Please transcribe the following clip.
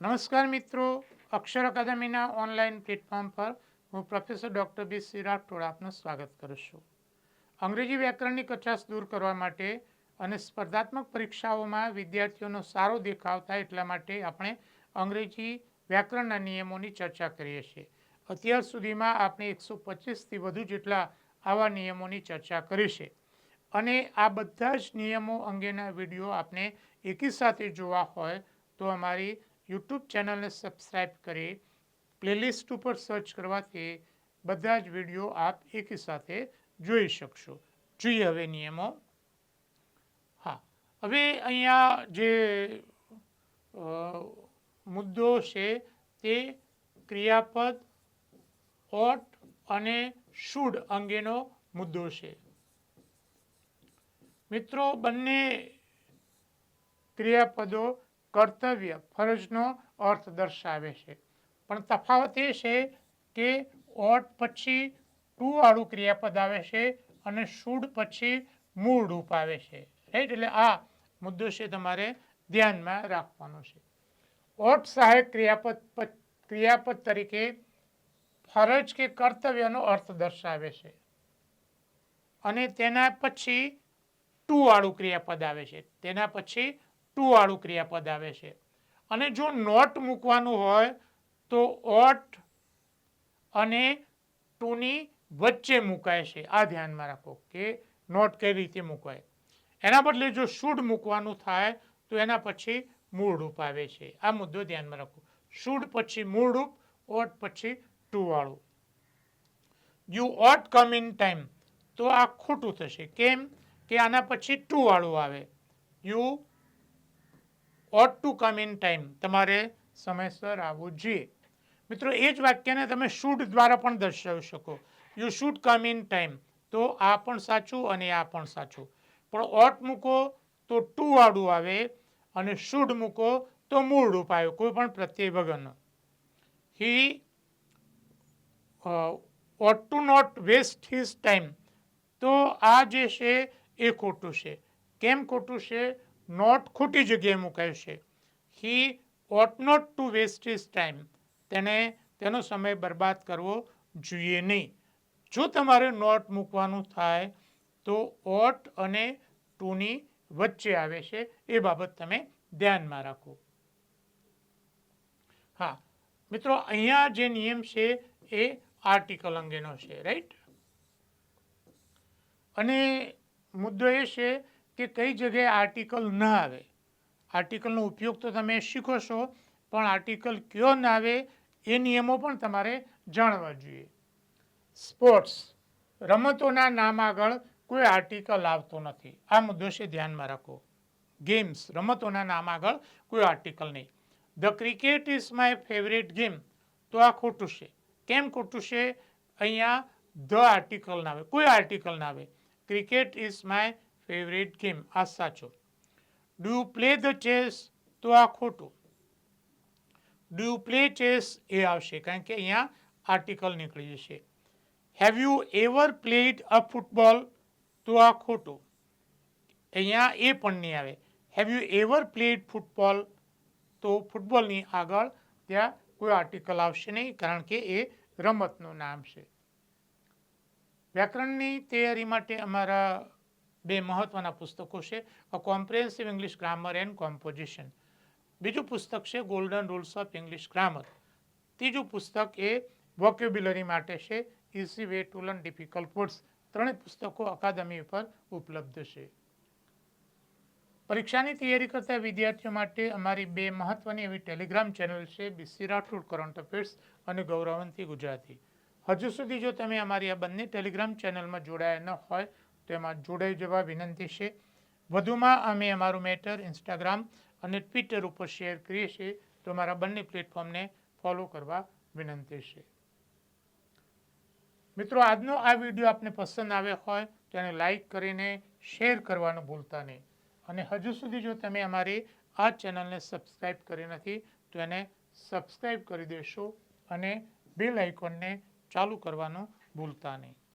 નમસ્કાર મિત્રો, અક્ષર અકાદમીના online platform પર હું professor doctor B. C. Rathod આપનું સ્વાગત કરું છું. અંગ્રેજી વ્યાકરણની કચાશ દૂર કરવા માટે અને સ્પર્ધાત્મક પરીક્ષાઓમાં વિદ્યાર્થીઓનો સારો દેખાવ થાય એટલા માટે આપણે અંગ્રેજી વ્યાકરણના નિયમોની ચર્ચા કરીએ છીએ. અત્યાર સુધીમાં આપણે એકસો પચીસથી વધુ જેટલા આવા નિયમોની ચર્ચા કરી છે. અને આ બધા જ નિયમો અંગેના વીડિયો આપણે એકી સાથે જોવા હોય તો અમારી યુટ્યુબ ચેનલને સબસ્ક્રાઈબ કરી પ્લેલિસ્ટ ઉપર સર્ચ કરવાથી બધા જ વીડિયો આપ એક સાથે જોઈ શકશો. જોઈએ હવે નિયમો. હા, હવે અહીંયા જે મુદ્દો છે તે ક્રિયાપદ, ઓટ અને શુડ અંગેનો મુદ્દો છે. મિત્રો, બંને ક્રિયાપદો કર્તવ્ય ફરજનો અર્થ દર્શાવે છે. પણ તફાવત એ છે કે ઓટ પછી ટુ વાળું ક્રિયાપદ આવે છે અને શુડ પછી મૂળ રૂપ આવે છે. રાઈટ એટલે આ મુદ્દો છે તમારે ધ્યાનમાં રાખવાનો છે. ઓટ સહાયક ક્રિયાપદ ક્રિયાપદ તરીકે ફરજ કે કર્તવ્યનો અર્થ દર્શાવે છે. અને તેના પછી ટુ વાળું ક્રિયાપદ આવે છે. તેના પછી ટુ વાળું ક્રિયાપદ આવે છે. અને જો નોટ મૂકવાનું હોય, તો ઓટ અને ટુની વચ્ચે મુકાય છે. આ ધ્યાનમાં રાખો કે નોટ કઈ રીતે મુકાય. એના બદલે જો શુડ મૂકવાનું થાય, તો એના પછી મૂળ રૂપ આવે છે. આ મુદ્દો ધ્યાનમાં રાખો. શુડ પછી મૂળ રૂપ ઓટ પછી ટુ વાળું you ought come in time તો આ ખોટું થશે. કેમ? કે આના પછી ટુ વાળું આવે. You ought to come in time તમારે સમયસર આવવું જોઈએ. મિત્રો, એ જ વાક્યને તમે શુડ દ્વારા પણ દર્શાવી શકો. You should come in time તો આ પણ સાચું અને આ પણ સાચું. પણ ઓટ મૂકો તો ટુ વાળું આવે અને શુડ મૂકો તો મૂળ રૂપ આવે, કોઈ પણ પ્રત્યય વગરનો. He ought to not waste his time તો આ જે છે એ ખોટું છે. કેમ ખોટું છે? નોટ ખોટી જગ્યાએ મુકાય છે. He ought not to waste his time તેને તેનો સમય બરબાદ કરવો જોઈએ નહીં. જો તમારે નોટ મૂકવાનું થાય, તો ઓટ અને ટુની વચ્ચે આવે છે. એ બાબત તમે ધ્યાનમાં રાખો. હા, મિત્રો, અહીંયા જે નિયમ છે એ આર્ટિકલ અંગેનો છે રાઈટ અને મુદ્દો એ છે કે કઈ જગ્યાએ આર્ટિકલ ન આવે. આર્ટિકલનો ઉપયોગ તો તમે શીખો છો, પણ આર્ટિકલ કયો ના આવે એ નિયમો પણ તમારે જાણવા જોઈએ. સ્પોર્ટ્સ, રમતોના નામ આગળ કોઈ આર્ટિકલ આવતો નથી. આ મુદ્દો છે ધ્યાનમાં રાખો. ગેમ્સ, રમતોના નામ આગળ કોઈ આર્ટિકલ નહીં. The cricket is my favourite game. તો આ ખોટું છે. કેમ ખોટું છે? અહીંયા ધ આર્ટિકલ ના આવે. કોઈ આર્ટિકલ ના આવે. Cricket is my favourite game આ સાચો do you play the chess તો આ ખોટું. ડુ યુ પ્લે ચેસ એ આવશે, કારણ કે અહીંયા આર્ટિકલ નીકળી જશે. Have you ever played a football તો આ ખોટું. અહીંયા એ પણ નહીં આવે. Have you ever played football તો ફૂટબોલની આગળ ત્યાં કોઈ આર્ટિકલ આવશે નહીં, કારણ કે એ રમતનું નામ છે. વ્યાકરણની તૈયારી માટે અમારા બે મહત્વના પુસ્તકો છે a comprehensive English grammar and composition બીજું પુસ્તક છે golden rules of English grammar ત્રીજું પુસ્તક એ વોક્યુબ્યુલરી માટે છે easy way to learn difficult words ત્રણેય પુસ્તકો અકાદમી ઉપર ઉપલબ્ધ છે. પરીક્ષાની તૈયારી કરતા વિદ્યાર્થીઓ માટે અમારી બે મહત્વની એવી ટેલિગ્રામ ચેનલ છે બીસી રાઠોડ કરંટ અફેર્સ અને ગૌરવંતી ગુજરાતી હજુ સુધી જો તમે અમારી આ બંને ટેલિગ્રામ ચેનલમાં જોડાયા ન હોય તો એમાં જોડાઈ જવા વિનંતી છે. વધુમાં અમે અમારું મેટર ઇન્સ્ટાગ્રામ અને ટ્વિટર ઉપર શેર કરીએ છીએ. તો અમારા બંને પ્લેટફોર્મને ફોલો કરવા વિનંતી છે. મિત્રો, આજનો આ વીડિયો આપને પસંદ આવ્યો હોય તો એને લાઈક કરીને શેર કરવાનું ભૂલતા નહીં. અને હજુ સુધી જો તમે અમારી આ ચેનલને સબસ્ક્રાઈબ કરી નથી, તો એને સબસ્ક્રાઈબ કરી દેશો અને બેલ આઇકોનને ચાલુ કરવાનું ભૂલતા નહીં.